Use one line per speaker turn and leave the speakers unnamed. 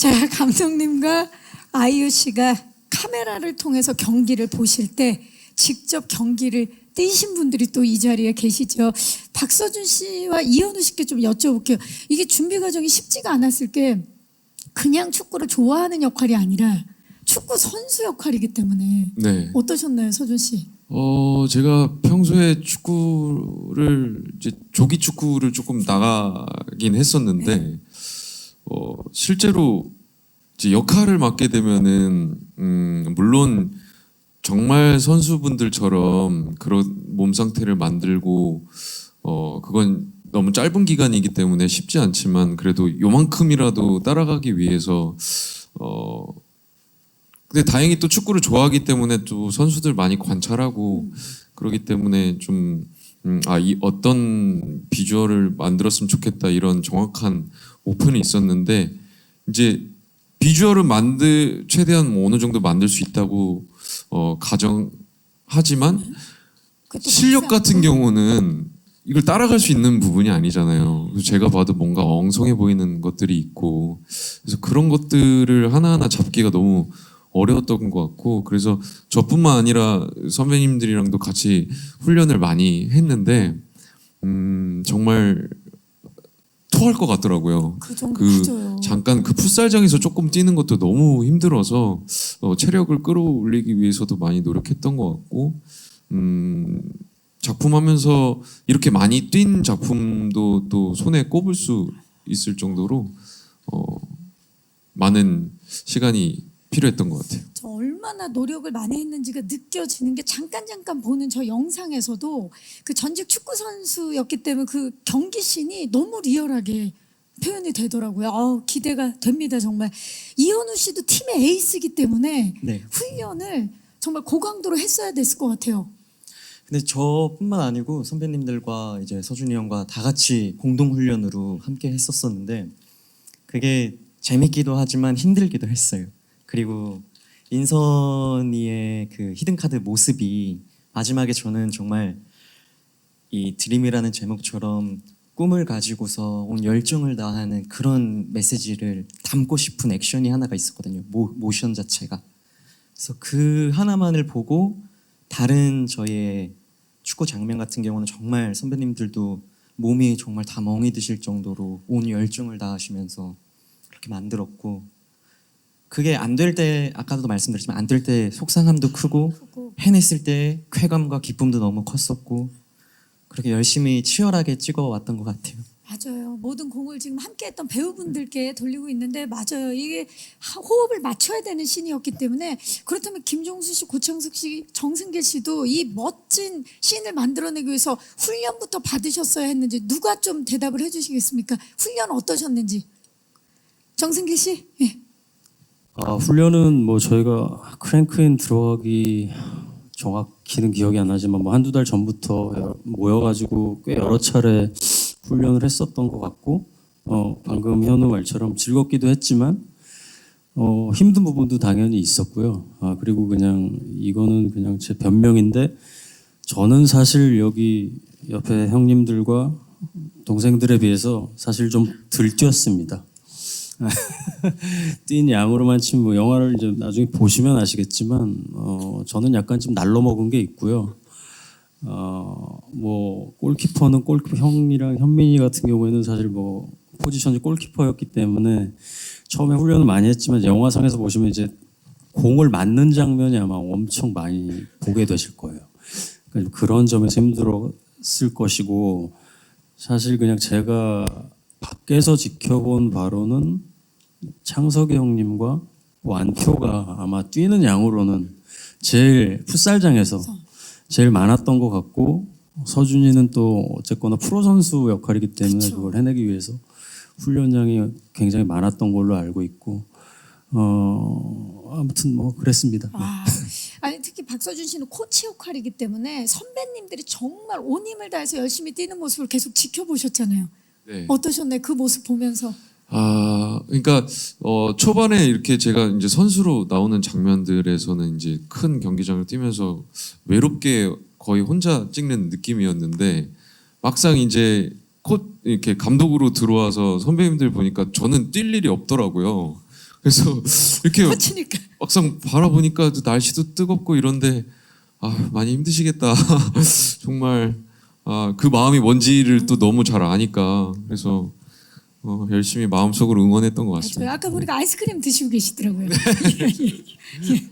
자, 감독님과 아이유 씨가 카메라를 통해서 경기를 보실 때 직접 경기를 뛰신 분들이 또 이 자리에 계시죠. 박서준 씨와 이현우 씨께 좀 여쭤볼게요. 이게 준비 과정이 쉽지가 않았을 게 그냥 축구를 좋아하는 역할이 아니라 축구 선수 역할이기 때문에
네.
어떠셨나요, 서준 씨?
어, 제가 평소에 축구를 이제 조기 축구를 조금 나가긴 했었는데 어, 실제로 이제 역할을 맡게 되면은 음, 물론 정말 선수분들처럼 그런 몸 상태를 만들고 어, 그건 너무 짧은 기간이기 때문에 쉽지 않지만 그래도 요만큼이라도 따라가기 위해서 어 근데 다행히 또 축구를 좋아하기 때문에 또 선수들 많이 관찰하고 그러기 때문에 좀 음, 어떤 비주얼을 만들었으면 좋겠다 이런 정확한 목표는 있었는데 이제 비주얼을 만들 최대한 뭐 어느 정도 만들 수 있다고 어, 가정하지만
그것도
실력 같은 경우는 이걸 따라갈 수 있는 부분이 아니잖아요. 그래서 제가 봐도 뭔가 엉성해 보이는 것들이 있고 그래서 그런 것들을 하나하나 잡기가 너무 어려웠던 것 같고 그래서 저뿐만 아니라 선배님들이랑도 같이 훈련을 많이 했는데 음 정말 토할 것 같더라고요.
그 정도
그
맞아요.
잠깐 그 풋살장에서 조금 뛰는 것도 너무 힘들어서 어, 체력을 끌어올리기 위해서도 많이 노력했던 것 같고 음, 작품하면서 이렇게 많이 뛴 작품도 또 손에 꼽을 수 있을 정도로 어, 많은 시간이 필요했던 것 같아요.
저 얼마나 노력을 많이 했는지가 느껴지는 게 잠깐 잠깐 보는 저 영상에서도 그 전직 축구 선수였기 때문에 그 경기 씬이 너무 리얼하게 표현이 되더라고요. 아우, 기대가 됩니다 정말. 이현우 씨도 팀의 에이스이기 때문에
네.
훈련을 정말 고강도로 했어야 됐을 것 같아요.
근데 저뿐만 아니고 선배님들과 이제 서준이 형과 다 같이 공동 훈련으로 함께 했었었는데 그게 재밌기도 하지만 힘들기도 했어요. 그리고 인선이의 그 히든 카드 모습이 마지막에 저는 정말 이 드림이라는 제목처럼 꿈을 가지고서 온 열정을 다하는 그런 메시지를 담고 싶은 액션이 하나가 있었거든요. 모, 모션 자체가. 그래서 그 하나만을 보고 다른 저의 축구 장면 같은 경우는 정말 선배님들도 몸이 정말 다 멍이 드실 정도로 온 열정을 다하시면서 그렇게 만들었고 그게 안 될 때 아까도 말씀드렸지만 안 될 때 속상함도
크고
해냈을 때 쾌감과 기쁨도 너무 컸었고 그렇게 열심히 치열하게 찍어왔던 것 같아요.
맞아요. 모든 공을 지금 함께했던 배우분들께 돌리고 있는데 맞아요. 이게 하- 호흡을 맞춰야 되는 씬이었기 때문에 그렇다면 김종수 씨, 고창석 씨, 정승길 씨도 이 멋진 씬을 만들어내기 위해서 훈련부터 받으셨어야 했는지 누가 좀 대답을 해주시겠습니까? 훈련 어떠셨는지 정승길 씨. 예.
아, 훈련은 뭐 저희가 크랭크인 들어가기 정확히는 기억이 안 나지만 뭐 한두 달 전부터 여- 모여가지고 꽤 여러 차례 훈련을 했었던 것 같고 어, 방금 현우 말처럼 즐겁기도 했지만 어, 힘든 부분도 당연히 있었고요. 아, 그리고 그냥 이거는 그냥 제 변명인데 저는 사실 여기 옆에 형님들과 동생들에 비해서 사실 좀덜 뛰었습니다. 뛴 양으로만 치면 뭐 영화를 이제 나중에 보시면 아시겠지만 어, 저는 약간 좀 날로 먹은 게 있고요. 어, 뭐 골키퍼는 골키퍼 형이랑 현민이 같은 경우에는 사실 뭐 포지션이 골키퍼였기 때문에 처음에 훈련을 많이 했지만 영화상에서 보시면 이제 공을 맞는 장면이 아마 엄청 많이 보게 되실 거예요. 그러니까 그런 점에서 힘들었을 것이고 사실 그냥 제가 밖에서 지켜본 바로는 창석이 형님과 완표가 아마 뛰는 양으로는 제일 풋살장에서 제일 많았던 것 같고 서준이는 또 어쨌거나 프로 선수 역할이기 때문에
그쵸.
그걸 해내기 위해서 훈련량이 굉장히 많았던 걸로 알고 있고 어 아무튼 뭐 그랬습니다.
아, 아니 특히 박서준 씨는 코치 역할이기 때문에 선배님들이 정말 온 힘을 다해서 열심히 뛰는 모습을 계속 지켜보셨잖아요.
네.
어떠셨나요? 그 모습 보면서.
아, 그러니까 어, 초반에 이렇게 제가 이제 선수로 나오는 장면들에서는 이제 큰 경기장을 뛰면서 외롭게 거의 혼자 찍는 느낌이었는데 막상 이제 코 이렇게 감독으로 들어와서 선배님들 보니까 저는 뛸 일이 없더라고요. 그래서 이렇게
터치니까.
막상 바라보니까 또 날씨도 뜨겁고 이런데 아 많이 힘드시겠다. 정말 아, 그 마음이 뭔지를 또 너무 잘 아니까 그래서 어, 열심히 마음속으로 응원했던 것
저희
같습니다.
아까 보니까 아이스크림 드시고 계시더라고요. 예, 예, 예.